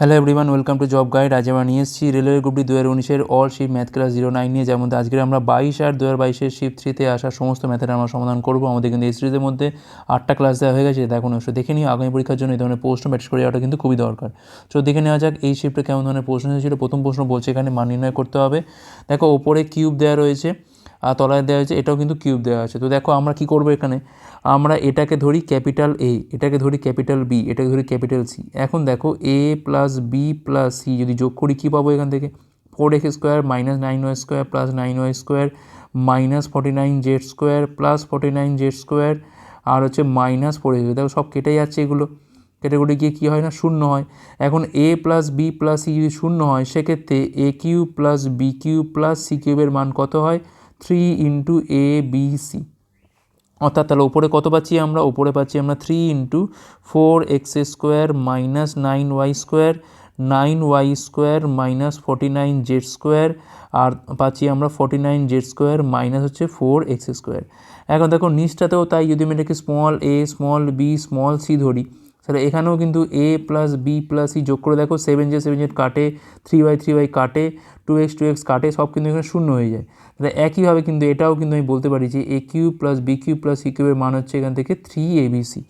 Hello everyone welcome to job guide আজ আমরা নিয়ে এসেছি রেলওয়ে গ্রুপটি দু হাজার উনিশের all shift math class zero nine নিয়ে যেমন আজকে আমরা বাইশ আর দু হাজার বাইশের শিফট থ্রিতে আসা সমস্ত ম্যাথের আমরা সমাধান করব। আমাদের কিন্তু এই সিরিজের মধ্যে আটটা ক্লাস দেওয়া হয়ে গেছে দেখুন অবশ্যই দেখে নিই আগামী পরীক্ষার জন্য এই ধরনের প্রশ্ন প্র্যাকটিস করে যাওয়াটা কিন্তু খুবই দরকার। তো দেখে নেওয়া যাক এই শিফটে কেমন ধরনের প্রশ্ন এসেছিল প্রথম প্রশ্ন বলছে এখানে মান নির্ণয় করতে হবে। দেখো, ওপরে কিউব দেওয়া রয়েছে। তলায় দেওয়া হয়েছে, এটাও কিন্তু কিউব দেওয়া আছে। তো দেখো আমরা কি করব এখানে? আমরা এটাকে ধরি ক্যাপিটাল এ এটাকে ধরি ক্যাপিটাল বি এটাকে ধরি ক্যাপিটাল সি এখন দেখো A plus B plus C যদি যোগ করি কী পাবো এখান থেকে? Four X square minus nine Y square plus nine Y square minus forty nine Z square plus forty nine Z square আর হচ্ছে মাইনাস ফোর এক্স দেখো সব কেটে যাচ্ছে এগুলো। কেটে গিয়ে কী হয় না? শূন্য হয়। এখন A plus B plus C যদি শূন্য হয়, সেক্ষেত্রে A cube plus B cube plus C কিউবের মান কত হয়? Three into A B C অর্থাৎ তাহলে ওপরে কত পাচ্ছি আমরা? ওপরে পাচ্ছি আমরা three into four X square minus nine Y square nine Y square minus forty nine Z square আর পাচ্ছি আমরা forty nine Z square minus হচ্ছে ফোর এক্স স্কোয়ার এখন দেখো, নিচটাতেও তাই, যদি আমি এটাকে small A small B small C ধরি, তাহলে এখানেও কিন্তু A plus B plus C যোগ করে দেখো সেভেন জে সেভেন জেড কাটে থ্রি ওয়াই থ্রি ওয়াই কাটে টু এক্স টু এক্স কাটে, সব কিন্তু এখানে শূন্য হয়ে যায়। তাহলে একইভাবে কিন্তু এটাও কিন্তু আমি বলতে পারি যে A cube plus B cube plus C কিউবের মান হচ্ছে এখান থেকে three A B C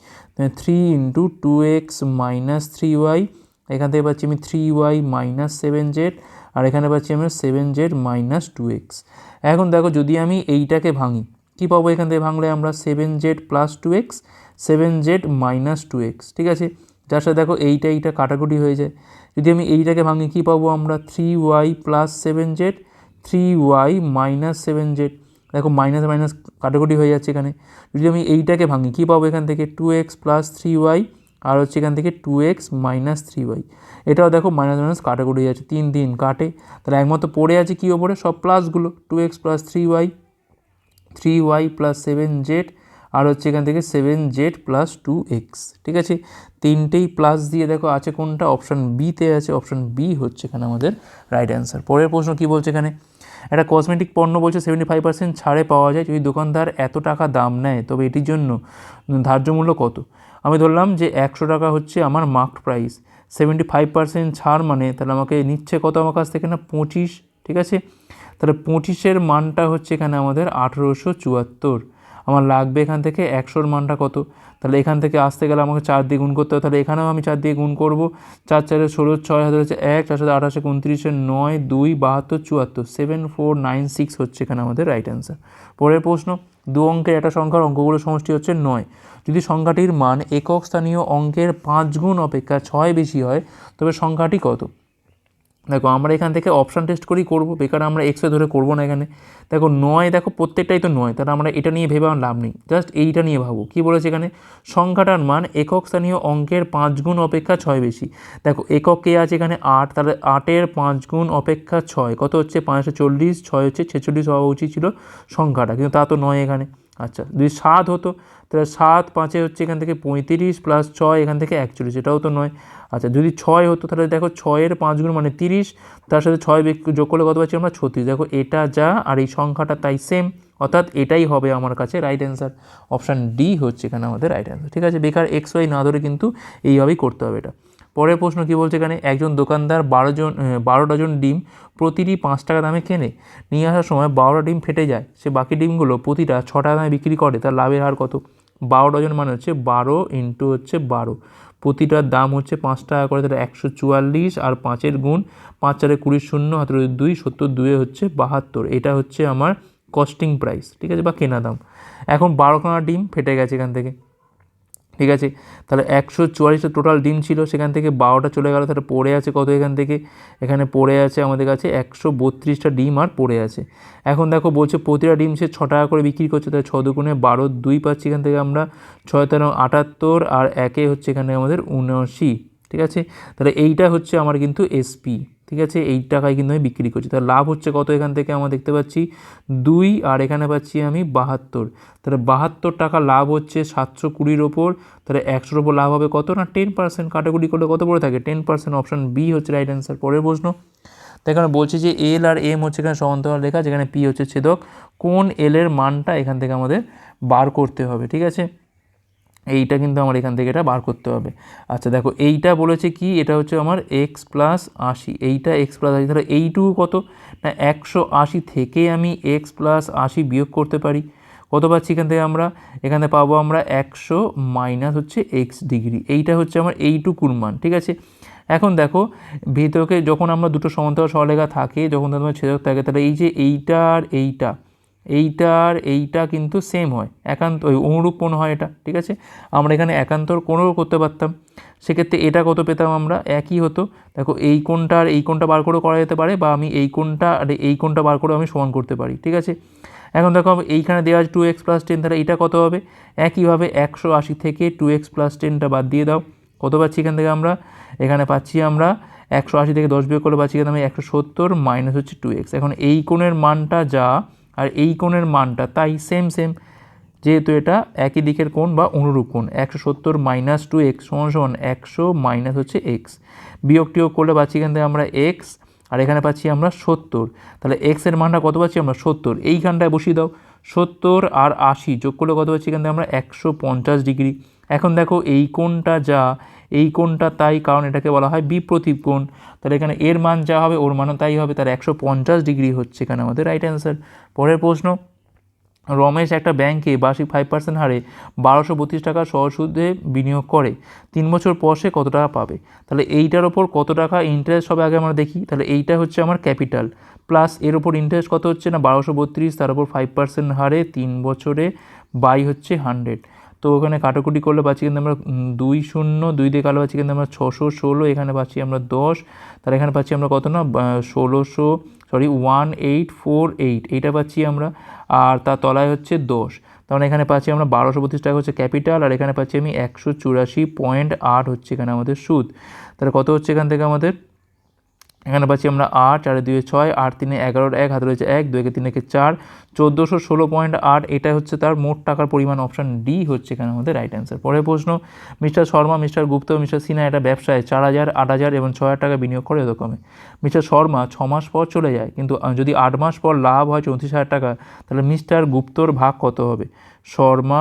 three into two X minus three Y এখান থেকে পাচ্ছি আমি three Y minus seven Z আর এখানে পাচ্ছি আমরা seven Z minus two X এখন দেখো যদি আমি এইটাকে ভাঙি, কী পাবো এখান থেকে ভাঙলে আমরা seven Z plus two X seven Z minus two X ঠিক আছে? যার সাথে দেখো এইটা এইটা কাটাকুটি হয়ে যায়। যদি আমি এইটাকে ভাঙি, কী পাবো আমরা three Y plus seven Z three Y minus seven Z দেখো মাইনাস মাইনাস কাটাকুটি হয়ে যাচ্ছে এখানে। যদি আমি এইটাকে ভাঙি, কী পাবো এখান থেকে? Two X plus three Y আর হচ্ছে এখান থেকে two X minus three Y এটাও দেখো মাইনাস মাইনাস কাটাকুটি যাচ্ছে, তিন তিন কাটে। তাহলে একমাত্র পড়ে আছে কী ওপরে? সব প্লাসগুলো two X plus three Y three Y plus seven Z আর হচ্ছে এখান থেকে seven Z plus two X ঠিক আছে? তিনটেই প্লাস দিয়ে দেখো আছে কোনটা? অপশান বিতে আছে অপশান বি হচ্ছে এখানে আমাদের রাইট অ্যান্সার পরের প্রশ্ন কী বলছে এখানে? একটা কসমেটিক পণ্য বলছে সেভেন্টি ফাইভ পার্সেন্ট ছাড়ে পাওয়া যায় যদি দোকানদার এত টাকা দাম নেয়, তবে এটির জন্য ধার্য মূল্য কত? আমি ধরলাম যে একশো টাকা হচ্ছে আমার marked price seventy five percent ছাড় মানে তাহলে আমাকে নিচ্ছে কত আমার কাছ থেকে? না, পঁচিশ, ঠিক আছে? তাহলে পঁচিশের মানটা হচ্ছে এখানে আমাদের আঠেরোশো চুয়াত্তর। আমার লাগবে এখান থেকে একশোর মানটা কত? তাহলে এখান থেকে আসতে গেলে আমাকে চার দিয়ে গুণ করতে হবে। তাহলে এখানেও আমি চার দিয়ে গুণ করব। চার চারে ষোলো, ছয় হাজার হচ্ছে এক, চার সাথে আঠাশে উনত্রিশে নয়, দুই, বাহাত্তর, চুয়াত্তর সেভেন ফোর নাইন সিক্স হচ্ছে এখানে আমাদের রাইট অ্যান্সার পরের প্রশ্ন, দু অঙ্কের একটা সংখ্যার অঙ্কগুলো সমষ্টি হচ্ছে নয়। যদি সংখ্যাটির মান একক স্থানীয় অঙ্কের পাঁচ গুণ অপেক্ষা ছয় বেশি হয়, তবে সংখ্যাটি কত? দেখো, আমরা এখান থেকে অপশান টেস্ট করেই করব, বেকার আমরা এক্সে ধরে করব না এখানে। দেখো, নয়, দেখো, প্রত্যেকটাই তো নয়, তাহলে আমরা এটা নিয়ে ভেবে লাভ নেই। জাস্ট এইটা নিয়ে ভাবো। কী বলেছে এখানে? সংখ্যাটার মান একক স্থানীয় অঙ্কের পাঁচ গুণ অপেক্ষা ছয় বেশি। দেখো, একক কে আছে এখানে? আট, তাহলে আটের পাঁচ গুণ অপেক্ষা ছয়। কত হচ্ছে? পাঁচশো চল্লিশ, ছয় হচ্ছে ছেচল্লিশ হওয়া উচিত ছিল সংখ্যাটা, কিন্তু তা তো নয় এখানে। আচ্ছা যদি সাত হতো, তাহলে সাত পাঁচে হচ্ছে এখান থেকে পঁয়ত্রিশ প্লাস ছয় এখান থেকে একচল্লিশ, এটাও তো নয়। আচ্ছা যদি ছয় হতো, তাহলে দেখো ছয়ের পাঁচ গুণ মানে তিরিশ, তার সাথে ছয় যোগ করলে কত পাচ্ছি আমরা ছত্রিশ। দেখো এটা যা আর এই সংখ্যাটা তাই সেম অর্থাৎ এটাই হবে আমার কাছে রাইট অ্যান্সার অপশান ডি হচ্ছে এখানে আমাদের রাইট অ্যান্সার ঠিক আছে, বেকার এক্স ওয়াই না ধরে কিন্তু এইভাবেই করতে হবে এটা। পরের প্রশ্ন কী বলছে এখানে? একজন দোকানদার বারো জন বারো ডজন ডিম প্রতিটি পাঁচ টাকা দামে কেনে। নিয়ে আসার সময় বারোটা ডিম ফেটে যায়। সে বাকি ডিমগুলো প্রতিটা ছ টাকা দামে বিক্রি করে। তার লাভের হার কত? বারো ডজন মানে হচ্ছে বারো ইন্টু হচ্ছে বারো। প্রতিটার দাম হচ্ছে পাঁচ টাকা করে। তাহলে একশো চুয়াল্লিশ আর পাঁচের গুণ পাঁচ চারে কুড়ি শূন্য হাতের দুই, সত্তর দুয়ে হচ্ছে বাহাত্তর। এটা হচ্ছে আমার কস্টিং প্রাইস ঠিক আছে? বা কেনা দাম। এখন বারোখানা ডিম ফেটে গেছে এখান থেকে। ঠিক আছে? তাহলে একশো চুয়াল্লিশটা টোটাল ডিম ছিল, সেখান থেকে বারোটা চলে গেল, তাহলে পড়ে আছে কত এখান থেকে? এখানে পড়ে আছে আমাদের কাছে একশো বত্রিশটা ডিম আর পড়ে আছে। এখন দেখো বলছে প্রতিটা ডিম সে ছ টাকা করে বিক্রি করছে, তাহলে ছ দুগুণে বারো দুই পাচ্ছি এখান থেকে আমরা ছয় তেরো আটাত্তর আর একে হচ্ছে এখানে আমাদের উনআশি, ঠিক আছে? তাহলে এইটা হচ্ছে আমার কিন্তু এসপি ঠিক আছে? এই টাকায় কিন্তু আমি বিক্রি করছি। তাহলে লাভ হচ্ছে কত এখান থেকে আমরা দেখতে পাচ্ছি? দুই, আর এখানে পাচ্ছি আমি বাহাত্তর। তাহলে বাহাত্তর টাকা লাভ হচ্ছে সাতশো কুড়ির ওপর। তাহলে একশোর ওপর লাভ হবে কত না? টেন পার্সেন্ট কাটাকুটি করলে কত পড়ে থাকে? টেন পার্সেন্ট অপশান বি হচ্ছে রাইট অ্যান্সার পরের প্রশ্ন। এখানে বলছে যে এল আর এম হচ্ছে এখানে সমান্তরাল লেখা যেখানে পি হচ্ছে ছেদক। কোন এল এর মানটা এখান থেকে আমাদের বার করতে হবে, ঠিক আছে? এইটা কিন্তু আমার এখান থেকে এটা বার করতে হবে। আচ্ছা দেখো, এইটা বলেছে কি? এটা হচ্ছে আমার এক্স প্লাস আশি। এইটা এক্স প্লাস আশি, তাহলে এইটুকু কত? না, একশো আশি থেকে আমি এক্স প্লাস আশি বিয়োগ করতে পারি। কত পাচ্ছি এখান থেকে আমরা? এখানে পাবো আমরা একশো মাইনাস হচ্ছে এক্স ডিগ্রি এইটা হচ্ছে আমার এইটুকুর মান, ঠিক আছে? এখন দেখো, ভিতরকে যখন আমরা দুটো সমান্তরাল সরলেখা থাকে, যখন তোমার ছেদক থাকে, তাহলে এই যে এইটা আর এইটা এইটার এইটা কিন্তু সেম হয়। একান্ত ওই অনুরূপ কোণ হয় এটা, ঠিক আছে? আমরা এখানে একান্তর কোণও করতে পারতাম। সেক্ষেত্রে এটা কত পেতাম আমরা? একই হতো। দেখো, এই কোণটা আর এই কোণটা বার করে করা যেতে পারে বা আমি এই কোণটা আর এই কোণটা বার করে আমি সমান করতে পারি, ঠিক আছে? এখন দেখো এইখানে দেওয়া আছে টু এক্স প্লাস টেন তাহলে এটা কত হবে? একইভাবে একশো আশি থেকে টু এক্স প্লাস টেনটা বাদ দিয়ে দাও। কত পাচ্ছি এখান থেকে আমরা? এখানে পাচ্ছি আমরা একশো আশি থেকে দশ বিয়োগ করে পাচ্ছি এখানে আমি একশো সত্তর মাইনাস হচ্ছে টু এক্স এখন এই কোণের মানটা যা আর এই কোণের মানটা তাই সেম সেম যেহেতু এটা একই দিকের কোণ বা অনুরূপ কোণ, একশো সত্তর মাইনাস টু এক্স সমান সমান একশো মাইনাস হচ্ছে এক্স বিয়োগ টিয়োগ করলে পাচ্ছি এখান থেকে আমরা এক্স আর এখানে পাচ্ছি আমরা সত্তর। তাহলে এক্সের মানটা কত পাচ্ছি আমরা সত্তর। এইখানটায় বসিয়ে দাও, সত্তর আর আশি যোগ করলে কত পাচ্ছি এখান থেকে আমরা একশো পঞ্চাশ ডিগ্রি। এখন দেখো এই কোণটা যা এই কোণটা তাই, কারণ এটাকে বলা হয় বিপ্রতীপ কোণ। তাহলে এখানে এর মান যা হবে, ওর মানও তাই হবে। তার একশো পঞ্চাশ ডিগ্রি হচ্ছে এখানে আমাদের রাইট অ্যান্সার পরের প্রশ্ন, রমেশ একটা ব্যাংকে বার্ষিক ফাইভ পার্সেন্ট হারে বারোশো বত্রিশ টাকা সহসুদে বিনিয়োগ করে। তিন বছর পর সে কত টাকা পাবে? তাহলে এইটার ওপর কত টাকা ইন্টারেস্ট হবে আগে আমরা দেখি। তাহলে এইটা হচ্ছে আমার ক্যাপিটাল প্লাস এর ওপর ইন্টারেস্ট কত হচ্ছে না? বারোশো বত্রিশ, তার ওপর ফাইভ পার্সেন্ট হারে তিন বছরে বাই হচ্ছে হান্ড্রেড তো ওখানে কাটাকুটি করলে পাচ্ছি কিন্তু আমরা দুই শূন্য, দুই দিয়ে কালো পাচ্ছি কিন্তু আমরা ছশো ষোলো, এখানে পাচ্ছি আমরা দশ। তার এখানে পাচ্ছি আমরা কত না ষোলোশো sorry one eight four eight, এইটা পাচ্ছি আমরা। আর তার তলায় হচ্ছে দশ। তাহলে এখানে পাচ্ছি আমরা বারোশো বত্রিশ টাকা হচ্ছে ক্যাপিটাল, আর এখানে পাচ্ছি আমি একশো চুরাশি পয়েন্ট আট হচ্ছে এখানে আমাদের সুদ। তাহলে কত হচ্ছে এখান থেকে আমাদের? এখানে পাচ্ছি আমরা আট, চারে দুয়ে ছয়, আট, তিনে, এগারোর এক, হাতে রয়েছে এক দুই একে তিন একে চার, চোদ্দোশো ষোলো পয়েন্ট আট এটা হচ্ছে তার মোট টাকার পরিমাণ অপশান ডি হচ্ছে এখানে আমাদের রাইট অ্যান্সার পরের প্রশ্ন, mister Sharma, mister Gupta, mister Sinha এটা ব্যবসায় চার হাজার, আট হাজার এবং ছয় হাজার টাকা বিনিয়োগ করে এরকমে মিস্টার শর্মা ছ মাস পর চলে যায়, কিন্তু যদি আট মাস পর লাভ হয় চৌত্রিশ হাজার টাকা, তাহলে মিস্টার গুপ্তর ভাগ কত হবে? শর্মা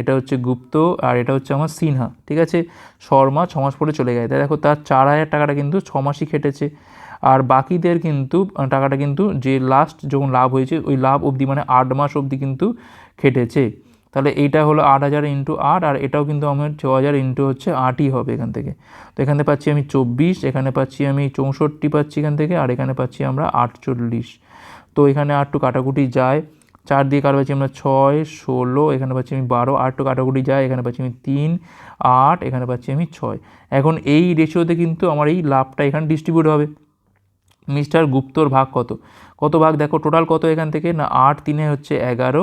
এটা হচ্ছে গুপ্ত আর এটা হচ্ছে আমার সিনহা, ঠিক আছে? শর্মা ছ মাস পরে চলে গেছে। দেখো, তার চার হাজার টাকাটা কিন্তু ছ মাসই কেটেছে আর বাকিদের কিন্তু টাকাটা কিন্তু যে লাস্ট যখন লাভ হয়েছে, ওই লাভ অবধি মানে আট মাস অবধি কিন্তু খেটেছে। তাহলে এইটা হলো আট হাজার ইন্টু আট, আর এটাও কিন্তু আমার ছ হাজার ইন্টু হচ্ছে আটই হবে এখান থেকে। তো এখানে পাচ্ছি আমি চব্বিশ, এখানে পাচ্ছি আমি চৌষট্টি পাচ্ছি এখান থেকে, আর এখানে পাচ্ছি আমরা আটচল্লিশ। তো এখানে আটটু কাটাকুটি যায়। চার দিয়ে কারও পাচ্ছি আমরা ছয়, ষোলো, এখানে পাচ্ছি আমি বারো আটটু কাটাকুটি যায়, এখানে পাচ্ছি আমি তিন, আট, এখানে পাচ্ছি আমি ছয়। এখন এই রেশিওতে কিন্তু আমার এই লাভটা এখানে ডিস্ট্রিবিউট হবে। মিস্টার গুপ্তর ভাগ কত? কত ভাগ? দেখো টোটাল কত এখান থেকে? না, আট তিনে হচ্ছে এগারো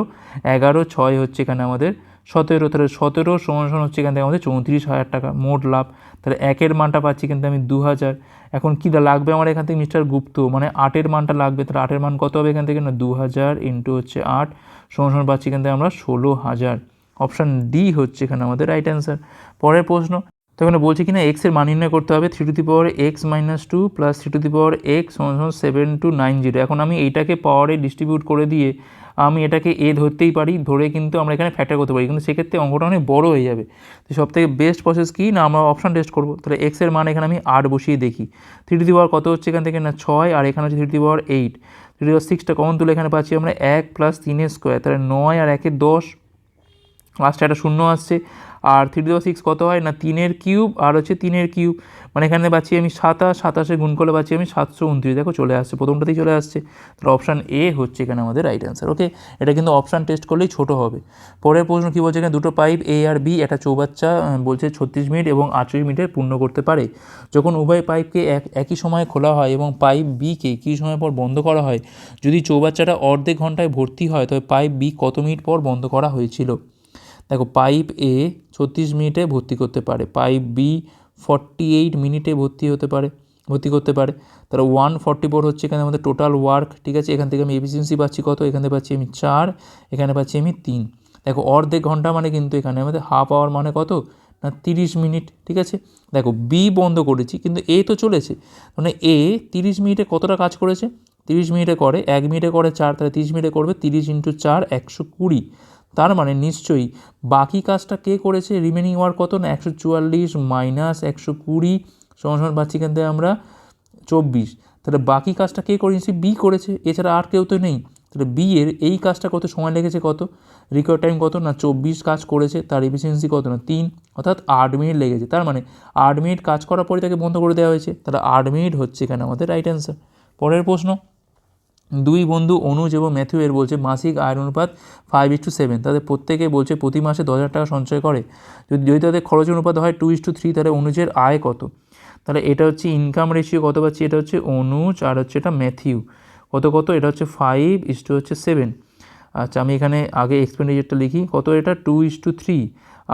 এগারো, ছয় হচ্ছে এখানে আমাদের সতেরো, তাহলে সতেরো সমান সমান হচ্ছে এখান থেকে আমাদের চৌত্রিশ হাজার টাকা, মোট লাভ। তাহলে একের মানটা পাচ্ছি কিন্তু আমি দু হাজার। এখন কী লাগবে আমার এখান থেকে মিস্টার গুপ্ত? মানে আটের মানটা লাগবে, তাহলে আটের মান কত হবে এখান থেকে? না, দু হাজার ইন্টু হচ্ছে আট, সমান সমান পাচ্ছি থেকে আমরা ষোলো হাজার। অপশান ডি হচ্ছে এখানে আমাদের রাইট অ্যান্সার পরের প্রশ্ন, তো এখানে বলছে কিনা এক্সের মান নির্ণয় করতে হবে three to the power X minus two plus three to the power X সমান সেভেন টু নাইন জিরো এখন আমি এইটাকে পাওয়ারে ডিস্ট্রিবিউট করে দিয়ে আমি এটাকে এ ধরতেই পারি, ধরে কিন্তু আমরা এখানে ফ্যাক্টর করতে পারি। কিন্তু সেক্ষেত্রে অঙ্কটা অনেক বড় হয়ে যাবে। তো সব থেকে বেস্ট প্রসেস কী? না, আমরা অপশান টেস্ট করব। তাহলে এক্সের মান এখানে আমি আট বসিয়ে দেখি। থ্রি টু দি পাওয়ার কত হচ্ছে এখান থেকে? না, ছয়, আর এখানে হচ্ছে three to the power eight three to সিক্সটা common তুলে এখানে পাচ্ছি আমরা এক প্লাস তিনের স্কোয়ার তাহলে নয় আর একে দশ। লাস্টে একটা শূন্য আসছে। আর থ্রি টু সিক্স কত হয়? না, তিনের কিউব আর হচ্ছে তিনের কিউব। মানে এখানে পাচ্ছি আমি সাতাশ, সাতাশে গুণ করলে পাচ্ছি আমি সাতশো উনত্রিশ। দেখো, চলে আসছে, প্রথমটাতেই চলে আসছে। তাহলে অপশান এ হচ্ছে এখানে আমাদের রাইট অ্যান্সার ওকে এটা কিন্তু অপশান টেস্ট করলেই ছোটো হবে। পরের প্রশ্ন কী বলছে এখানে? দুটো পাইপ এ আর বি একটা চৌবাচ্চা বলছে ছত্রিশ মিনিট এবং আটচল্লিশ মিনিটে পূর্ণ করতে পারে। যখন উভয় পাইপকে এক, একই সময়ে খোলা হয় এবং পাইপ বিকে কিছু সময় পর বন্ধ করা হয়, যদি চৌবাচ্চাটা অর্ধেক ঘন্টায় ভর্তি হয় তবে পাইপ বি কত মিনিট পর বন্ধ করা হয়েছিল? দেখো, পাইপ এ ছত্রিশ মিনিটে ভর্তি করতে পারে, পাইপ বি ফর্টি এইট মিনিটে ভর্তি হতে পারে, ভর্তি করতে পারে। তাহলে ওয়ান ফর্টি ফোর হচ্ছে এখানে আমাদের টোটাল ওয়ার্ক ঠিক আছে? এখান থেকে আমি এফিসিয়েন্সি পাচ্ছি কত? এখানে পাচ্ছি আমি চার, এখানে পাচ্ছি আমি তিন। দেখো, অর্ধেক ঘণ্টা মানে কিন্তু এখানে আমাদের হাফ আওয়ার মানে কত? না, তিরিশ মিনিট, ঠিক আছে? দেখো বি বন্ধ করেছি, কিন্তু এ তো চলেছে। মানে এ তিরিশ মিনিটে কতটা কাজ করেছে? তিরিশ মিনিটে করে, এক মিনিটে করে চার, তাহলে তিরিশ মিনিটে করবে তিরিশ ইন্টু চার, একশো কুড়ি। তার মানে নিশ্চয়ই বাকি কাজটা কে করেছে? রিমেনিং ওয়ার্ক কত না? একশো চুয়াল্লিশ মাইনাস একশো কুড়ি সমান সমান পাচ্ছি এখান থেকে আমরা চব্বিশ। তাহলে বাকি কাজটা কে করেছে বি করেছে। এছাড়া আর কেউ তো নেই। তাহলে বি এর এই কাজটা কত? সময় লেগেছে কত? রিকোয়ার টাইম কত না? চব্বিশ কাজ করেছে, তার এফিসিয়েন্সি কত না? তিন। অর্থাৎ আট মিনিট লেগেছে। তার মানে আট মিনিট কাজ করার পরে তাকে বন্ধ করে দেওয়া হয়েছে। তাহলে আট মিনিট হচ্ছে এখানে আমাদের রাইট অ্যান্সার পরের প্রশ্ন। দুই বন্ধু অনুজ এবং ম্যাথিউ এর বলছে, মাসিক আয়ের অনুপাত ফাইভ ইস টু সেভেন তাদের প্রত্যেকে বলছে, প্রতি মাসে দশ টাকা সঞ্চয় করে। যদি যদি তাদের খরচ অনুপাত হয় টু ইস টু থ্রি তাহলে অনুজের আয় কত? তাহলে এটা হচ্ছে ইনকাম রেশিও কত পাচ্ছি? এটা হচ্ছে অনুজ আর হচ্ছে এটা ম্যাথিউ। কত কত? এটা হচ্ছে ফাইভ ইস টু হচ্ছে সেভেন আচ্ছা আমি এখানে আগে এক্সপেন্ডিচারটা লিখি। কত এটা? টু ইস টু থ্রি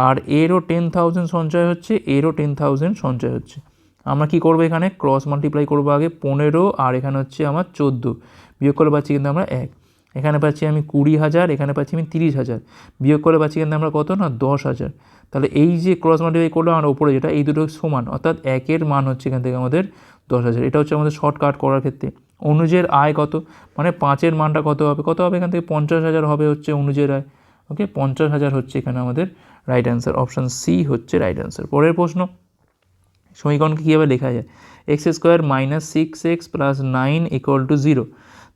আর এরও টেন থাউজেন্ড সঞ্চয় হচ্ছে, এরও টেন থাউজেন্ড সঞ্চয় হচ্ছে। আমরা কি করব এখানে? ক্রস মাল্টিপ্লাই করব আগে পনেরো, আর এখানে হচ্ছে আমার চোদ্দ। বিয়োগ করে পাচ্ছি কিন্তু আমরা এক। এখানে পাচ্ছি আমি কুড়ি হাজার, এখানে পাচ্ছি আমি তিরিশ হাজার। বিয়োগ করে পাচ্ছি কিন্তু আমরা কত না? দশ হাজার। তাহলে এই যে ক্রস মাল্টিপ্লাই করলাম আর ওপরে যেটা, এই দুটো সমান, অর্থাৎ একের মান হচ্ছে এখান থেকে আমাদের দশ হাজার। এটা হচ্ছে আমাদের শর্টকাট করার ক্ষেত্রে। অনুজের আয় কত? মানে পাঁচের মানটা কত হবে? কত হবে এখান থেকে? পঞ্চাশ হাজার হবে হচ্ছে অনুজের আয়। ওকে পঞ্চাশ হাজার হচ্ছে এখানে আমাদের রাইট অ্যান্সার অপশান সি হচ্ছে রাইট অ্যান্সার পরের প্রশ্ন, সমীকরণকে কীভাবে লেখা যায়? X square minus six X plus nine equal to zero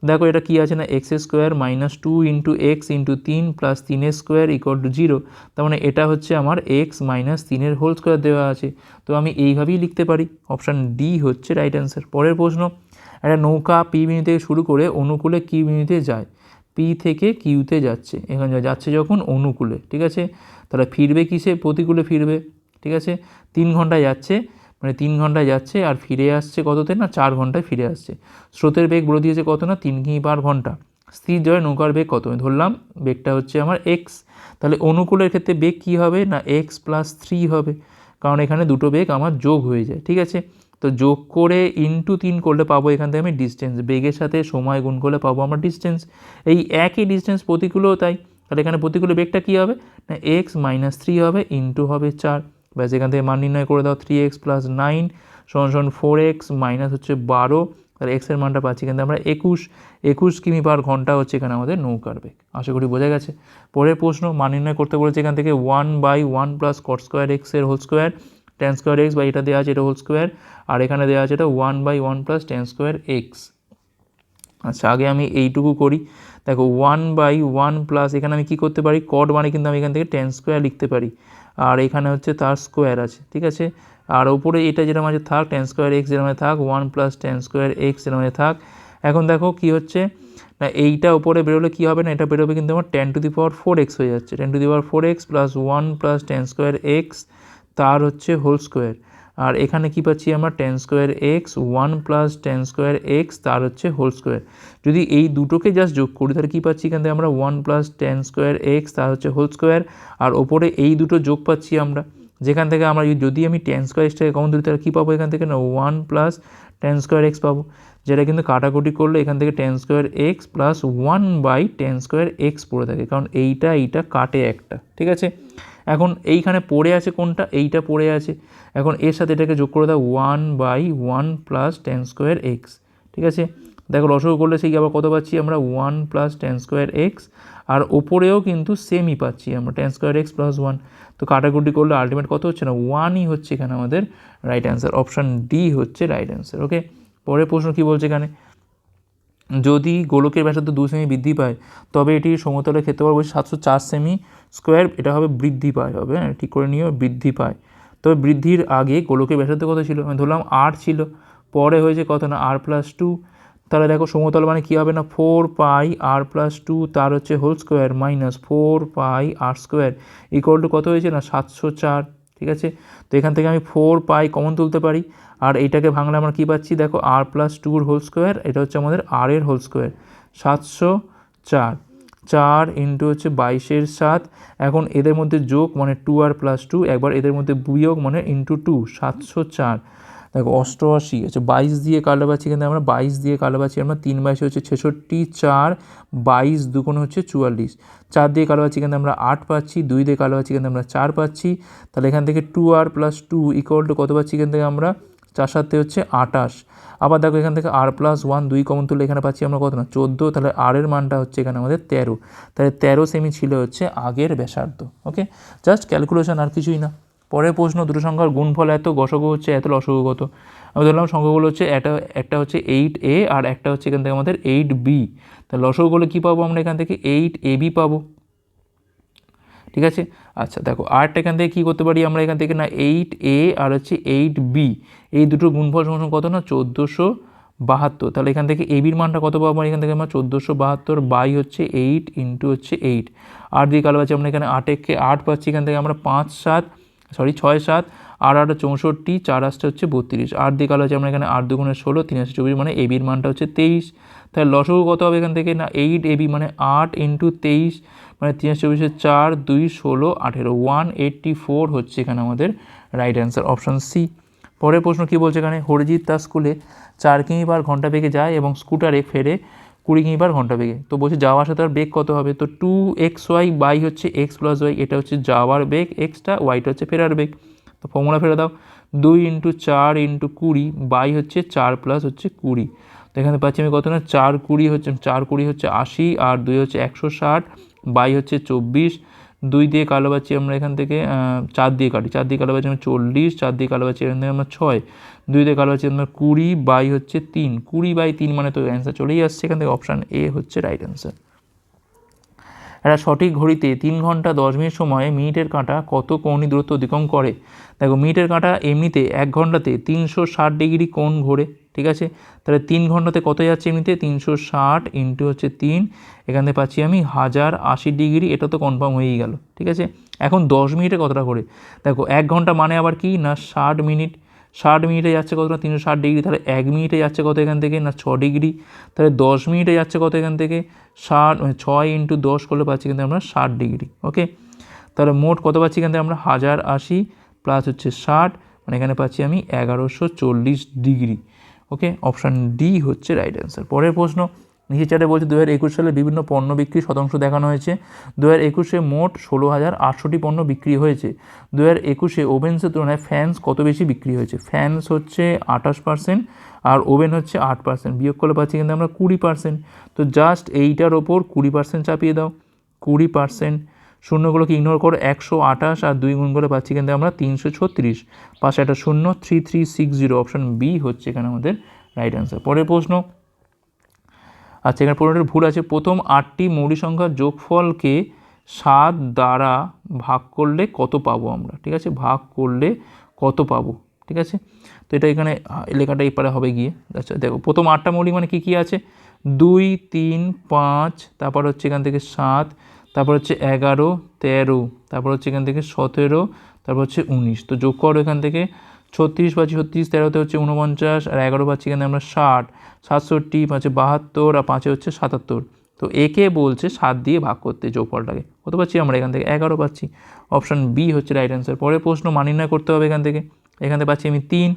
দেখো এটা কী আছে না X square minus two into X into তিন প্লাস তিনের স্কোয়ার ইকুয়াল টু জিরো তার মানে এটা হচ্ছে আমার এক্স মাইনাস তিনের হোল স্কোয়ার দেওয়া আছে। তো আমি এইভাবেই লিখতে পারি অপশান ডি হচ্ছে রাইট অ্যান্সার পরের প্রশ্ন, একটা নৌকা পি বিন্দু থেকে শুরু করে অনুকূলে কি বিন্দুতে যায় পি থেকে কিউতে যাচ্ছে, এখানে যাচ্ছে যখন অনুকূলে, ঠিক আছে? তাহলে ফিরবে কিসে? প্রতিকূলে ফিরবে, ঠিক আছে? তিন ঘন্টায় যাচ্ছে মানে তিন ঘন্টায় যাচ্ছে আর ফিরে আসছে কততে না চার ঘন্টায় ফিরে আসছে। স্রোতের বেগ বলে দিয়েছে কত না তিন কিমি পার ঘণ্টা। স্থির জয় নৌকার বেগ কত? ধরলাম বেগটা হচ্ছে আমার এক্স তাহলে অনুকূলের ক্ষেত্রে বেগ কী হবে? না এক্স প্লাস থ্রি হবে। কারণ এখানে দুটো বেগ আমার যোগ হয়ে যায়, ঠিক আছে? তো যোগ করে ইনটু তিন করলে পাবো এখান থেকে আমি ডিস্টেন্স বেগের সাথে সময় গুণ করলে পাবো আমার ডিস্টেন্স এই একই ডিস্টেন্স প্রতিকূলও তাই। তাহলে এখানে প্রতিকূলে বেগটা কী হবে? না এক্স মাইনাস থ্রি হবে ইনটু হবে চার। ব্যাস এখান থেকে মান নির্ণয় করে দাও থ্রি এক্স প্লাস নাইন সমান সমান ফোর এক্স মাইনাস হচ্ছে বারো। তাহলে এক্সের মানটা পাচ্ছি কিন্তু আমরা একুশ। একুশ কিমি পার ঘণ্টা হচ্ছে এখানে আমাদের নৌকার বেগ। আশা করি বোঝা গেছে। পরের প্রশ্ন, মান নির্ণয় করতে বলেছে এখান থেকে one by one plus cot square এক্সের whole square ten square X বা এটা দেওয়া আছে এটা হোল স্কোয়ার আর এখানে দেওয়া আছে এটা one by one plus ten square X আচ্ছা আগে আমি এইটুকু করি। দেখো ওয়ান বাই ওয়ান প্লাস এখানে আমি কী করতে পারি? কট মানে কিন্তু আমি এখান থেকে টেন স্কোয়ার লিখতে পারি। আর এখানে হচ্ছে তার স্কোয়ার আছে, ঠিক আছে? আর ওপরে এটা যেরকম আছে থাক টেন স্কোয়ার এক্স যেরকম থাক one plus ten square X যেরকম থাক। এখন দেখো কি হচ্ছে? না, এইটা ওপরে বেরোলে কী হবে না, এটা বেরোবে কিন্তু আমার ten to the power four X হয়ে যাচ্ছে। Ten to the power four X plus one plus ten square X তার হচ্ছে হোল স্কোয়ার আর এখানে কি পাচ্ছি আমরা? Ten square X one plus ten square X তার হচ্ছে হোল স্কোয়ার যদি এই দুটোকে জাস্ট যোগ করি, তাহলে কী পাচ্ছি এখান থেকে আমরা? One plus ten square X তার হচ্ছে হোল স্কোয়ার আর ওপরে এই দুটো যোগ পাচ্ছি আমরা। যেখান থেকে আমরা যদি আমি টেন স্কোয়ার এক্সটাকে কমন ধরি তাহলে কী পাবো এখান থেকে? না one plus ten square X পাবো। যেটা কিন্তু কাটাকুটি করলে এখান থেকে ten square X plus one by ten square X পড়ে থাকে। কারণ এইটা এইটা কাটে একটা। ঠিক আছে? এখন এইখানে পড়ে আছে কোনটা? এইটা পড়ে আছে। এখন এর সাথে এটাকে যোগ করে দাও one by one plus ten square X ঠিক আছে? দেখো লসগু করলে সেই আবার কত পাচ্ছি আমরা? One plus ten square X আর ওপরেও কিন্তু সেমই পাচ্ছি আমরা ten square X plus one তো কাটাকুটি করলে আলটিমেট কত হচ্ছে না? ওয়ানই হচ্ছে এখানে আমাদের রাইট অ্যান্সার অপশান ডি হচ্ছে রাইট অ্যান্সার ওকে পরের প্রশ্ন কী বলছে এখানে? যদি গোলকের ব্যাসার্ধ দু সেমি বৃদ্ধি পায়, তবে এটি সমতলের ক্ষেত্রফল বলছে সাতশো চার সেমি স্কোয়ার, এটা হবে বৃদ্ধি পায়, হবে হ্যাঁ ঠিক করে নিও, বৃদ্ধি পায়। তবে বৃদ্ধির আগে গোলকের ব্যাসার্ধ কত ছিল? আমি ধরলাম আট ছিল, পরে হয়েছে কত না, আর প্লাস টু। তাহলে দেখো সমতল মানে কী হবে না? Four pi R plus two, তার হচ্ছে whole square minus four pi R square equal to কত হয়েছে না? সাতশো চার। ঠিক আছে? তো এখান থেকে আমি ফোর পাই কমন তুলতে পারি। আর এইটাকে ভাঙলে আমরা কী পাচ্ছি? দেখো আর প্লাস টুর হোল স্কোয়ার এটা হচ্ছে আমাদের আর এর হোল স্কোয়ার সাতশো চার। চার ইন্টু হচ্ছে বাইশের সাত। এখন এদের মধ্যে যোগ মানে টু আর প্লাস টু একবার এদের মধ্যে বিয়োগ মানে ইন্টু টু সাতশো চার। দেখো অষ্টআশি হচ্ছে বাইশ দিয়ে কালো পাচ্ছি কিন্তু আমরা বাইশ দিয়ে কালো পাচ্ছি, আমরা তিন বাইশে হচ্ছে ছেষট্টি, চার, বাইশ দুগুণ হচ্ছে চুয়াল্লিশ। চার দিয়ে কালো পাচ্ছি কিন্তু আমরা আট পাচ্ছি, দুই দিয়ে কালো পাচ্ছি কিন্তু আমরা চার পাচ্ছি। তাহলে এখান থেকে two R plus two equal to কত পাচ্ছি এখান থেকে আমরা? চার সাতে হচ্ছে আটাশ আবার দেখো এখান থেকে আর প্লাস ওয়ান দুই কমন তুললে এখানে পাচ্ছি আমরা কত না? চোদ্দ, তাহলে আর এর মানটা হচ্ছে এখানে আমাদের তেরো। তাহলে তেরো সেমি ছিল হচ্ছে আগের ব্যাসার্ধ ওকে জাস্ট ক্যালকুলেশন আর কিছুই না। পরের প্রশ্ন, দুটো সংখ্যার গুণফল এত, গসগু হচ্ছে এত লসগু আমি ধরলাম সংখ্যাগুলো হচ্ছে একটা একটা হচ্ছে এইট এ আর একটা হচ্ছে এখান থেকে আমাদের এইট বি তা লসগুলো কী পাবো আমরা এখান থেকে? এইট এ বি পাবো। ঠিক আছে? আচ্ছা দেখো আরটা এখান থেকে কী করতে পারি আমরা এখান থেকে? না এইট এ আর হচ্ছে এইট বি এই দুটো গুণফল সমান কত না? চোদ্দোশো বাহাত্তর। তাহলে এখান থেকে এবির মানটা কত পাবো এখান থেকে আমরা চোদ্দোশো বাহাত্তর বাই হচ্ছে এইট ইন্টু হচ্ছে এইট আট দিয়ে কালো পাচ্ছি আমরা এখানে আটেককে আট পাচ্ছি, এখান থেকে আমরা পাঁচ সাত সরি, ছয় সাত আর আট চৌষট্টি, চার আসটা হচ্ছে বত্রিশ। আট দিয়ে কালো আছে, আমরা এখানে আট দুগুণে ষোলো, তিন আসছে চব্বিশ মানে এবির মানটা হচ্ছে তেইশ। তাহলে লসগু কত হবে এখান থেকে? না এইট এবি মানে আট ইন্টু তেইশ মানে তিন চব্বিশে চার, দুই ষোলো, আঠেরো। ওয়ান এইট্টি ফোর হচ্ছে এখানে আমাদের রাইট অ্যান্সার অপশান সি পরের প্রশ্ন কী বলছে এখানে? হরিজিৎ তার স্কুলে চার কিমি বার ঘণ্টা বেগে যায় এবং স্কুটারে ফেরে কুড়ি কিমি পার ঘণ্টা বেগে। তো বলছে যাওয়া আসা তার বেগ কত হবে? তো টু এক্স ওয়াই বাই হচ্ছে এক্স প্লাস ওয়াই এটা হচ্ছে যাওয়ার বেগ এক্সটা ওয়াইটা হচ্ছে ফেরার বেগ। তো ফর্মুলা ফেরা দাও। দুই ইন্টু চার ইন্টু কুড়ি বাই হচ্ছে চার প্লাস হচ্ছে কুড়ি। তো এখানে পাচ্ছি আমি কত না? চার কুড়ি হচ্ছে, চার কুড়ি হচ্ছে আশি আর দুই হচ্ছে একশো ষাট বাই হচ্ছে চব্বিশ। দুই দিয়ে কালো পাচ্ছি আমরা এখান থেকে চার দিয়ে কাটি। চার দিয়ে কালো পাচ্ছি আমরা চল্লিশ, চার দিয়ে কালো পাচ্ছি এখান থেকে আমরা ছয়, দুই দিয়ে কালো পাচ্ছি আমরা কুড়ি বাই হচ্ছে তিন। কুড়ি বাই তিন মানে তো অ্যান্সার চলেই আসছে এখান থেকে অপশান এ হচ্ছে রাইট অ্যান্সার একটা সঠিক ঘড়িতে তিন ঘণ্টা দশ মিনিট সময়ে মিনিটের কাঁটা কত কোণই দূরত্ব অতিক্রম করে? দেখো, মিনিটের কাঁটা এমনিতে এক ঘন্টাতে তিনশো ষাট ডিগ্রি কোণ ঘোরে, ঠিক আছে? তাহলে তিন ঘন্টাতে কত যাচ্ছে এমনিতে? তিনশো ষাট ইন্টু হচ্ছে তিন। এখান পাচ্ছি আমি হাজার আশি ডিগ্রি, এটা তো কনফার্ম হয়েই গেল, ঠিক আছে? এখন দশ মিনিটে কতটা করে দেখো, এক ঘণ্টা মানে আবার কি? না, ষাট মিনিট। ষাট মিনিটে যাচ্ছে কত না তিনশো ষাট ডিগ্রি। তাহলে এক মিনিটে যাচ্ছে কত এখান থেকে? না, ছ ডিগ্রি। তাহলে দশ মিনিটে যাচ্ছে কত এখান থেকে? ষাট মানে ছয় ইন্টু দশ করলে পাচ্ছি কিন্তু আমরা ষাট ডিগ্রি, ওকে? তাহলে মোট কত পাচ্ছি এখান থেকে আমরা? হাজার আশি প্লাস হচ্ছে ষাট মানে এখানে পাচ্ছি আমি এগারোশো চল্লিশ ডিগ্রি, ওকে? অপশান ডি হচ্ছে রাইট অ্যান্সার পরের প্রশ্ন নিচে চারে বলছে দু হাজার একুশ সালে বিভিন্ন পণ্য বিক্রি শতাংশ দেখানো হয়েছে। দু হাজার একুশে মোট ষোলো হাজার আটশোটি পণ্য বিক্রি হয়েছে। দু হাজার একুশে ওভেন্সের তুলনায় ফ্যান্স কত বেশি বিক্রি হয়েছে? ফ্যান্স হচ্ছে আঠাশ পার্সেন্ট আর ওভেন হচ্ছে আট পার্সেন্ট। বিয়োগ করলে পাচ্ছি কিন্তু আমরা কুড়ি পার্সেন্ট। তো জাস্ট এইটার ওপর কুড়ি পার্সেন্ট চাপিয়ে দাও। কুড়ি পার্সেন্ট। শূন্যগুলোকে ইগনোর করে? একশো আঠাশ আর দুই গুণ করে পাচ্ছি কিন্তু আমরা তিনশো ছত্রিশ। পাশে একটা শূন্য three three six zero option B হচ্ছে এখানে আমাদের রাইট অ্যান্সার পরের প্রশ্ন আচ্ছা এখানে পুরোটার ভুল আছে। প্রথম আটটি মৌলিক সংখ্যার যোগফলকে সাত দ্বারা ভাগ করলে কত পাবো আমরা? ঠিক আছে? ভাগ করলে কত পাবো? ঠিক আছে? তো এটা এখানে লেখাটা এপারে হবে গিয়ে। আচ্ছা দেখো, প্রথম আটটা মৌলিক মানে কী কী আছে? দুই, তিন, পাঁচ, তারপর হচ্ছে এখান থেকে সাত, তারপর হচ্ছে এগারো, তেরো, তারপর হচ্ছে এখান থেকে সতেরো, তারপর হচ্ছে উনিশ। তো যোগ করো এখান থেকে ছত্রিশ পাচ্ছি ছত্রিশ, তেরোতে হচ্ছে উনপঞ্চাশ আর এগারো পাচ্ছি এখানে আমরা ষাট, সাতষট্টি, পাঁচে বাহাত্তর, আর পাঁচে হচ্ছে সাতাত্তর। তো একে বলছে সাত দিয়ে ভাগ করতে যোগফলটাকে। কত পাচ্ছি আমরা এখান থেকে? এগারো পাচ্ছি। অপশান বি হচ্ছে রাইট অ্যান্সার পরের প্রশ্ন মানি না করতে হবে এখান থেকে। এখান থেকে পাচ্ছি আমি তিন,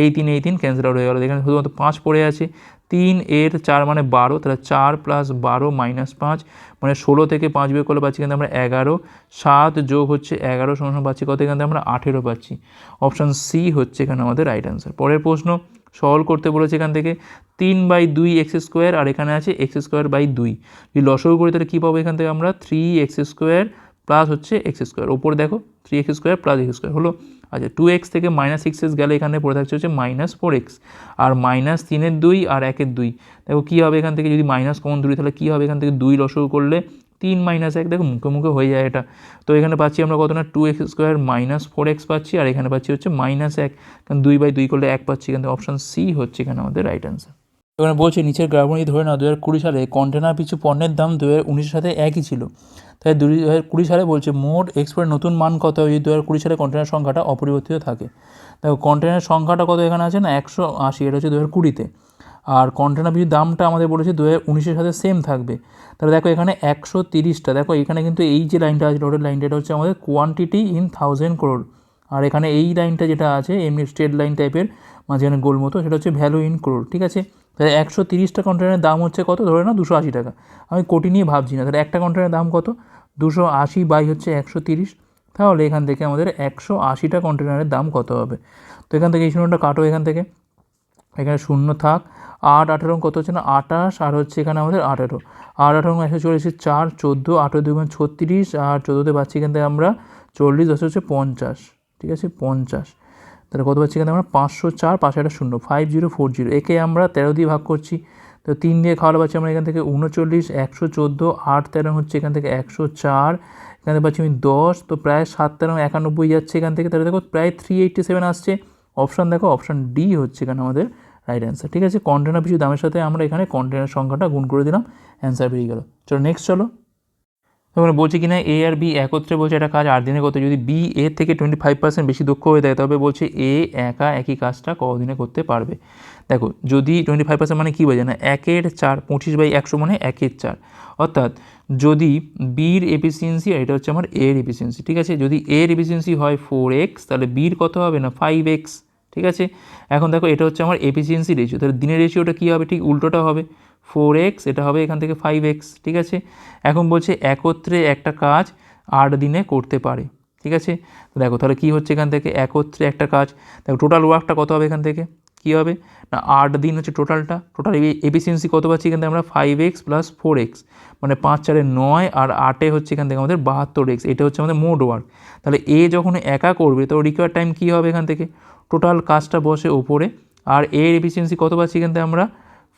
এই তিন এই তিন ক্যান্সেল আউট হয়ে গেলো। এখানে শুধুমাত্র পাঁচ পড়ে আছে। তিন এর চার মানে বারো, তাহলে চার প্লাস বারো মাইনাস পাঁচ মানে ষোলো থেকে পাঁচ বিয়োগ করলে পাচ্ছি কিন্তু আমরা এগারো। সাত যোগ হচ্ছে এগারো সমান পাচ্ছি কত? এখান আমরা আঠেরো পাচ্ছি। অপশান সি হচ্ছে এখানে আমাদের রাইট অ্যান্সার পরের প্রশ্ন সলভ করতে বলেছে এখান থেকে, তিন বাই দুই এক্স স্কোয়ার আর এখানে আছে এক্স স্কোয়ার বাই দুই। যদি লসগু করি, তাহলে কী পাবো এখান থেকে আমরা? থ্রি এক্স স্কোয়ার প্লাস হচ্ছে এক্স স্কোয়ার ওপরে দেখো three x square plus x square হলো আচ্ছা টু এক্স থেকে মাইনাস সিক্স এক্স গেলে এখানে পড়ে থাকছে হচ্ছে মাইনাস ফোর এক্স আর মাইনাস তিনের দুই আর একের দুই। দেখো, কী হবে এখান থেকে? যদি মাইনাস কমন দুই তাহলে কী হবে এখান থেকে? দুই লসগু করলে তিন মাইনাস এক। দেখো, মুখে মুখে হয়ে যায় এটা। তো এখানে পাচ্ছি আমরা কত না? Two x square minus four x পাচ্ছি, আর এখানে পাচ্ছি হচ্ছে মাইনাস এক। কারণ দুই বাই দুই করলে এক পাচ্ছি। এখানে অপশান সি হচ্ছে এখানে আমাদের রাইট অ্যান্সার এখানে বলছে, নিচের গ্রাফগুলি ধরে না দু হাজার কুড়ি সালে কন্টেনার পিছু পণ্যের দাম দু হাজার উনিশের সাথে একই ছিল। তাই দু হাজার কুড়ি সালে বলছে, মোট এক্সপোর্টের নতুন মান কত? যদি দু হাজার কুড়ি সালে কন্টেনার সংখ্যাটা অপরিবর্তিত থাকে। দেখো কন্টেনার সংখ্যাটা কত এখানে আছে না? একশো আশি, এটা হচ্ছে দু হাজার কুড়িতে। আর কন্টেনার পিছু দামটা আমাদের বলেছে দু হাজার উনিশের সাথে সেম থাকবে। তাহলে দেখো এখানে একশো তিরিশটা, দেখো এখানে কিন্তু এই যে লাইনটা আছে ডটের লাইনটা এটা হচ্ছে আমাদের কোয়ান্টিটি ইন থাউজেন্ড ক্রোড আর এখানে এই লাইনটা যেটা আছে, এমনি স্ট্রেট লাইন টাইপের মাঝখানে গোল মতো, সেটা হচ্ছে ভ্যালু ইন ক্রোড ঠিক আছে? তাহলে একশো তিরিশটা কন্টেনারের দাম হচ্ছে কত? ধরে না দুশো আশি টাকা। আমি কোটি নিয়ে ভাবছি না, তাহলে একটা কন্টেনারের দাম কত? দুশো আশি বাই হচ্ছে একশো তিরিশ। তাহলে এখান থেকে আমাদের একশো আশিটা কন্টেনারের দাম কত হবে? তো এখান থেকে এই শূন্যটা কাটো এখান থেকে। এখানে শূন্য থাক। আট আঠেরো কত হচ্ছে না? আঠাশ। আর হচ্ছে এখানে আমাদের আঠেরো। আট আঠেরো একশো চলে এসেছে চার, চোদ্দ, আঠেরো দুগুণ ছত্রিশ, আর চোদ্দোতে পাচ্ছি এখান থেকে আমরা চল্লিশ, দশ হচ্ছে পঞ্চাশ। ঠিক আছে? পঞ্চাশ। তাহলে কত পাচ্ছি এখানে আমরা? পাঁচশো চার, পাঁচশো একটা শূন্য। ফাইভ জিরো ফোর জিরো একে আমরা তেরো দিয়ে ভাগ করছি। তো তিন দিয়ে খাওয়ালে পাচ্ছি আমরা এখান থেকে উনচল্লিশ, একশো চোদ্দ, আট তেরো হচ্ছে এখান থেকে একশো চার, এখান থেকে পাচ্ছি আমি দশ, তো প্রায় সাত তেরো একানব্বই যাচ্ছে এখান থেকে। তাহলে দেখো প্রায় থ্রি এইটটি সেভেন আসছে। অপশান দেখো অপশান ডি হচ্ছে এখানে আমাদের রাইট অ্যান্সার ঠিক আছে? কন্টেনার পিছু দামের সাথে আমরা এখানে কন্টেনার সংখ্যাটা গুণ করে দিলাম অ্যান্সার বেরিয়ে গেল। চলো নেক্সট চলো। তখন বলছে কিনা এ আর বি একত্রে বলছে একটা কাজ আট দিনে করতে, যদি বি এর থেকে টোয়েন্টি ফাইভ পার্সেন্ট বেশি দক্ষ হয়ে থাকে, তবে বলছে এ একা একই কাজটা কদিনে করতে পারবে। দেখো, যদি টোয়েন্টি ফাইভ পার্সেন্ট মানে কী বোঝে না, একের চার পঁচিশ বাই একশো মানে একের চার। অর্থাৎ যদি বির এফিসিয়েন্সি আর এটা হচ্ছে আমার এর এফিসিয়েন্সি ঠিক আছে? যদি এর এফিসিয়েন্সি হয় ফোর এক্স তাহলে বির কত হবে না ফাইভ এক্স ঠিক আছে? এখন দেখো, এটা হচ্ছে আমার এফিসিয়েন্সি রেশিও তাহলে দিনের রেশিওটা কী হবে? ঠিক উল্টোটা হবে। ফোর এক্স এটা হবে এখান থেকে ফাইভ এক্স ঠিক আছে? এখন বলছে একত্রে একটা কাজ আট দিনে করতে পারে, ঠিক আছে? দেখো, তাহলে কী হচ্ছে এখান থেকে? একত্রে একটা কাজ, দেখো টোটাল ওয়ার্কটা কত হবে এখান থেকে? কী হবে? না, আট দিন হচ্ছে টোটালটা টোটাল এফিসিয়েন্সি কত পাচ্ছি এখান থেকে আমরা? Five x plus four x মানে পাঁচ চারে নয় আর আটে হচ্ছে এখান থেকে আমাদের বাহাত্তর এক্স এটা হচ্ছে আমাদের মোড ওয়ার্ক তাহলে এ যখন একা করবে, তো রিকোয়ার টাইম কী হবে এখান থেকে? টোটাল কাজটা বসে ওপরে। আর এর এফিসিয়েন্সি কত পাচ্ছি এখান থেকে আমরা?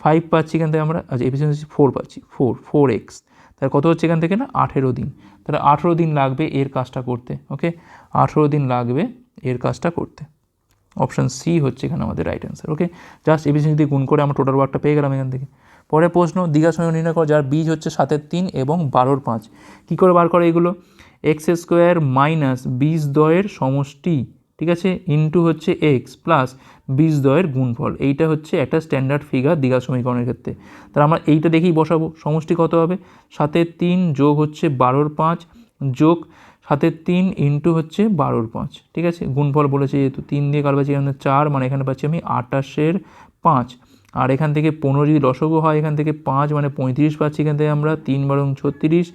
ফাইভ পাচ্ছি এখান থেকে আমরা। আচ্ছা এফিসিয়েন্সি ফোর পাচ্ছি। ফোর ফোর এক্স তাহলে কত হচ্ছে এখান থেকে না? আঠেরো দিন। তাহলে আঠেরো দিন লাগবে এর কাজটা করতে ওকে আঠেরো দিন লাগবে এর কাজটা করতে। অপশান সি হচ্ছে এখানে আমাদের right answer okay just efficiency দিয়ে গুণ করে আমরা টোটাল ওয়ার্কটা পেয়ে গেলাম এখান থেকে। পরে প্রশ্ন, দীঘা সময় নির্ণয় করো, যার বীজ হচ্ছে সাতের তিন এবং বারোর পাঁচ। কী করে বার করে এগুলো? এক্স স্কোয়ার মাইনাস বীজ দয়ের সমষ্টি, ঠিক আছে? ইন্টু হচ্ছে এক্স প্লাস বীজ দয়ের গুণফল। এইটা হচ্ছে একটা স্ট্যান্ডার্ড ফিগার দীঘা সমীকরণের ক্ষেত্রে। তাহলে আমরা এইটা দেখেই বসাবো। সমষ্টি কত হবে? সাতের তিন যোগ হচ্ছে বারোর পাঁচ যোগ সাতের তিন ইন্টু হচ্ছে বারোর পাঁচ। ঠিক আছে? গুণফল বলেছে যেহেতু তিন দিয়ে কাল পাচ্ছি? এখানে চার মানে এখানে পাচ্ছি আমি আটাশের পাঁচ। আর এখান থেকে পনেরো যদি দশকও হয়, এখান থেকে পাঁচ মানে পঁয়ত্রিশ পাচ্ছি এখান থেকে আমরা, তিন বারং ছত্রিশ,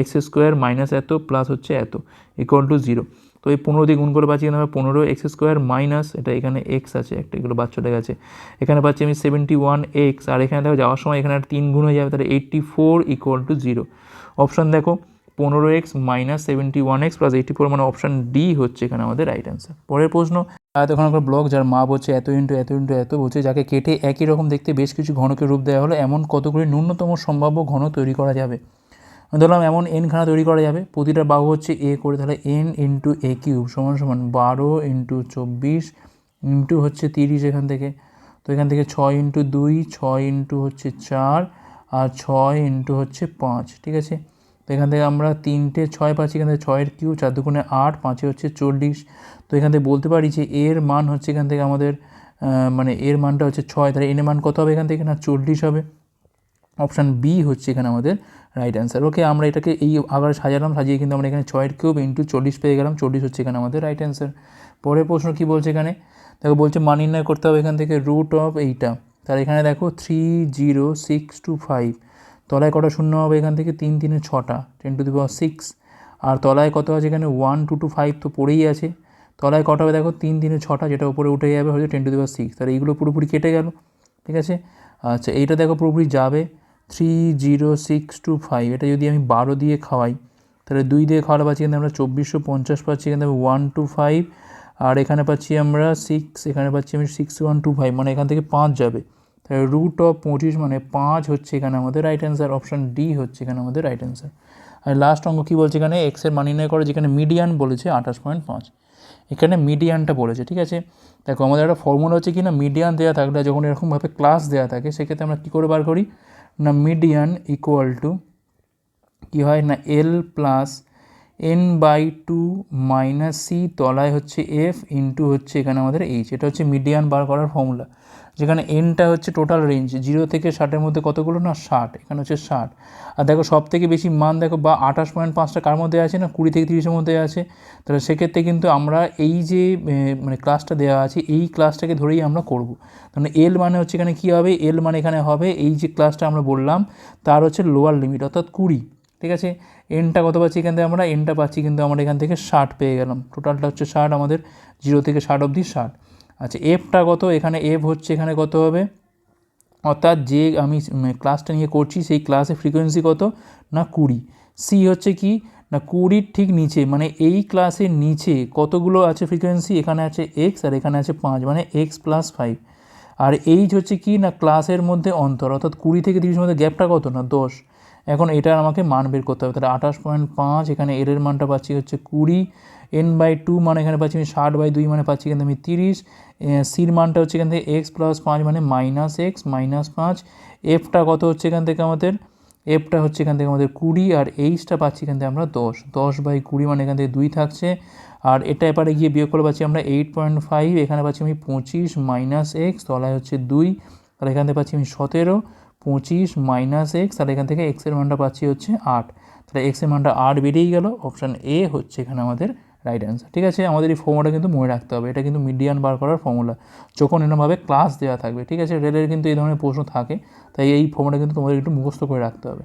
এক্স স্কোয়ার মাইনাস এত, প্লাস হচ্ছে এত ইকুয়াল টু জিরো তো এই পনেরো দিয়ে গুণ করে পাচ্ছি এখানে আমরা পনেরো, এক্স স্কোয়ার মাইনাস, এটা এখানে এক্স আছে, একটা এগুলো বাদ চলে গেছে। এখানে পাচ্ছি আমি সেভেন্টি ওয়ান এক্স, আর এখানে দেখো যাওয়ার সময় এখানে আর তিন গুণ হয়ে যাবে, তাহলে eighty four equal to zero option দেখো পনেরো x minus seventy one x plus eighty four মানে অপশান ডি হচ্ছে এখানে আমাদের রাইট অ্যান্সার পরের প্রশ্ন এতক্ষণ একটা ব্লক যার মাপ হচ্ছে এত ইন্টু এত ইন্টু এত বলছে, যাকে কেটে একই রকম দেখতে বেশ কিছু ঘনকের রূপ দেওয়া হলো, এমন কতগুলি ন্যূনতম সম্ভাব্য ঘন তৈরি করা যাবে? ধরলাম এমন এন খানা তৈরি করা যাবে, প্রতিটা বাহু হচ্ছে এ করে তাহলে এন ইন্টু এ কিউব সমান সমান বারো ইন্টু চব্বিশ ইন্টু হচ্ছে তিরিশ এখান থেকে। তো এখান থেকে ছয় ইন্টু দুই, ছয় ইন্টু হচ্ছে চার, আর ছয় ইন্টু হচ্ছে পাঁচ, ঠিক আছে? এখান থেকে আমরা তিনটে ছয় পাচ্ছি, এখান থেকে ছয়ের কিউ, চার দুগুণে আট, পাঁচে হচ্ছে চল্লিশ। তো এখান থেকে বলতে পারি যে এর মান হচ্ছে এখান থেকে আমাদের মানে এর মানটা হচ্ছে ছয়, তাহলে এনের মান কত হবে এখান থেকে? না, চল্লিশ হবে। অপশান বি হচ্ছে এখানে আমাদের রাইট অ্যান্সার ওকে আমরা এটাকে এই আবার সাজালাম, সাজিয়ে কিন্তু আমরা এখানে ছয়ের কিউব ইন্টু চল্লিশ পেয়ে গেলাম, চল্লিশ হচ্ছে এখানে আমাদের রাইট অ্যান্সার পরের প্রশ্ন কী বলছে এখানে? দেখো, বলছে মান নির্ণয় করতে হবে এখান থেকে রুট অফ এইটা। তাহলে এখানে দেখো three zero six two five তলায় কটা শূন্য হবে এখান থেকে? তিন, তিনে ছটা। Ten to the power six আর তলায় কত আছে এখানে? ওয়ান টু টু ফাইভ তো পড়েই আছে। তলায় কটা হবে দেখো? তিন, তিনে ছটা, যেটা উপরে উঠে যাবে হয়তো ten to the power six তাহলে এইগুলো পুরোপুরি কেটে গেল। ঠিক আছে? আচ্ছা এইটা দেখো পুরোপুরি যাবে। Three zero six two five এটা যদি আমি বারো দিয়ে খাওয়াই, তাহলে দুই দিয়ে খাওয়াটা পাচ্ছি কিন্তু আমরা চব্বিশশো পঞ্চাশ পাচ্ছি। এখানে ওয়ান টু ফাইভ আর এখানে পাচ্ছি আমরা সিক্স এখানে পাচ্ছি আমি সিক্স ওয়ান টু ফাইভ মানে এখান থেকে পাঁচ যাবে। রুট অফ পঁচিশ মানে পাঁচ হচ্ছে এখানে আমাদের রাইট অ্যান্সার অপশান ডি হচ্ছে এখানে আমাদের রাইট অ্যান্সার আর লাস্ট অঙ্ক কী বলছে এখানে? এক্সের মান নির্ণয় করে, যেখানে মিডিয়ান বলেছে আঠাশ পয়েন্ট পাঁচ। এখানে মিডিয়ানটা বলেছে, ঠিক আছে? দেখো, আমাদের একটা ফর্মুলা হচ্ছে কি না? মিডিয়ান দেওয়া থাকলে, যখন এরকমভাবে ক্লাস দেওয়া থাকে, সেক্ষেত্রে আমরা কী করে বার করি? না মিডিয়ান ইকুয়াল টু কী হয়? না L plus N by two minus C তলায় হচ্ছে এফ ইন্টু হচ্ছে এখানে আমাদের এইচ এটা হচ্ছে মিডিয়ান বার করার ফর্মুলা যেখানে এনটা হচ্ছে টোটাল রেঞ্জ জিরো থেকে ষাটের মধ্যে কতগুলো? না, ষাট। এখানে হচ্ছে ষাট। আর দেখো সব থেকে বেশি মান দেখো, বা আঠাশ পয়েন্ট পাঁচটা কার মধ্যে আছে না? কুড়ি থেকে তিরিশের মধ্যে আছে। তাহলে সেক্ষেত্রে কিন্তু আমরা এই যে মানে ক্লাসটা দেওয়া আছে, এই ক্লাসটাকে ধরেই আমরা করব। মানে এল মানে হচ্ছে এখানে কী হবে? এল মানে এখানে হবে এই যে ক্লাসটা আমরা বললাম, তার হচ্ছে লোয়ার লিমিট অর্থাৎ কুড়ি। ঠিক আছে? এনটা কত পাচ্ছি এখান থেকে আমরা? এনটা পাচ্ছি কিন্তু আমরা এখান থেকে ষাট পেয়ে গেলাম। টোটালটা হচ্ছে ষাট, আমাদের জিরো থেকে ষাট অবধি ষাট। আচ্ছা এফটা কত? এখানে এফ হচ্ছে, এখানে কত হবে? অর্থাৎ যে আমি ক্লাসটা নিয়ে করছি, সেই ক্লাসের ফ্রিকোয়েন্সি কত? না, কুড়ি। সি হচ্ছে কি? না, কুড়ির ঠিক নিচে মানে এই ক্লাসের নিচে কতগুলো আছে ফ্রিকোয়েন্সি এখানে আছে এক্স আর এখানে আছে পাঁচ মানে এক্স প্লাস ফাইভ আর এইচ হচ্ছে কি? না ক্লাসের মধ্যে অন্তর, অর্থাৎ কুড়ি থেকে তিরিশের মধ্যে গ্যাপটা কত? না, দশ। এখন এটার আমাকে মান বের করতে হবে। তাহলে আঠাশ পয়েন্ট পাঁচ, এখানে এর মানটা পাচ্ছি হচ্ছে কুড়ি। এন বাই টু মানে এখানে পাচ্ছি আমি ষাট বাই দুই মানে পাচ্ছি এখানে আমি তিরিশ সির মানটা হচ্ছে এখান থেকে এক্স প্লাস পাঁচ মানে মাইনাস এক্স মাইনাস পাঁচ। এফটা কত হচ্ছে এখান থেকে আমাদের? এফটা হচ্ছে এখান থেকে আমাদের কুড়ি আর এইচটা পাচ্ছি এখান থেকে আমরা দশ। দশ বাই কুড়ি মানে এখান থেকে দুই থাকছে। আর এটা এপারে গিয়ে বিয়োগ করে পাচ্ছি আমরা এইট পয়েন্ট ফাইভ এখানে পাচ্ছি আমি পঁচিশ মাইনাস এক্স তলায় হচ্ছে দুই। আর এখান থেকে পাচ্ছি আমি সতেরো, পঁচিশ মাইনাস এক্স আর এখান থেকে এক্সের মানটা পাচ্ছি হচ্ছে আট। তাহলে এক্সের মানটা আট বেরিয়েই গেল। অপশান এ হচ্ছে এখানে আমাদের রাইট অ্যান্সার ঠিক আছে, আমাদের এই ফর্মুলাটা কিন্তু মনে রাখতে হবে। এটা কিন্তু মিডিয়ান বার করার ফর্মুলা যখন এরকমভাবে ক্লাস দেওয়া থাকবে, ঠিক আছে, রেলের কিন্তু এই ধরনের প্রশ্ন থাকে, তাই এই ফর্মুলাটা কিন্তু তোমাদের একটু মুখস্থ করে রাখতে হবে।